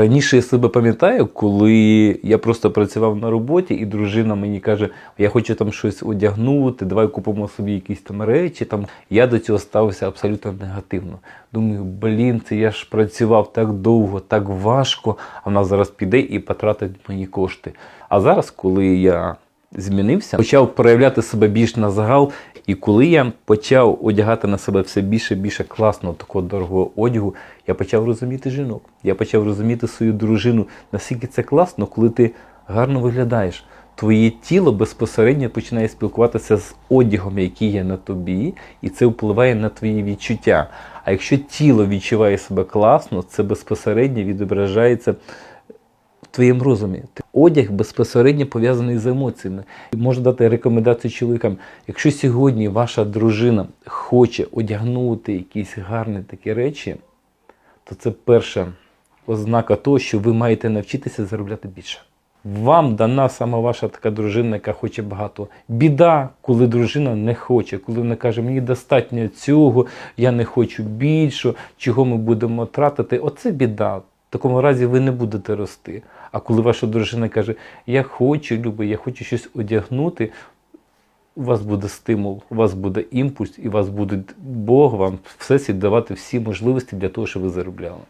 Раніше я себе пам'ятаю, коли я просто працював на роботі, і дружина мені каже, я хочу там щось одягнути, давай купимо собі якісь там речі. Там я до цього ставився абсолютно негативно. Думаю, блін, це я ж працював так довго, так важко, а вона зараз піде і потратить мої кошти. А зараз, коли я змінився, почав проявляти себе більш на загал. І коли я почав одягати на себе все більше і більше класного такого дорогого одягу, я почав розуміти жінок. Я почав розуміти свою дружину, наскільки це класно, коли ти гарно виглядаєш. Твоє тіло безпосередньо починає спілкуватися з одягом, який є на тобі, і це впливає на твої відчуття. А якщо тіло відчуває себе класно, це безпосередньо відображається твоєму розумі. Одяг безпосередньо пов'язаний з емоціями. Можу дати рекомендацію чоловікам. Якщо сьогодні ваша дружина хоче одягнути якісь гарні такі речі, то це перша ознака того, що ви маєте навчитися заробляти більше. Вам дана сама ваша така дружина, яка хоче багато. Біда, коли дружина не хоче, коли вона каже, мені достатньо цього, я не хочу більше, чого ми будемо тратити. Оце біда. Такому разі ви не будете рости. А коли ваша дружина каже, я хочу, люби, я хочу щось одягнути, у вас буде стимул, у вас буде імпульс, і у вас буде Бог вам всесвіт давати всі можливості для того, щоб ви заробляли.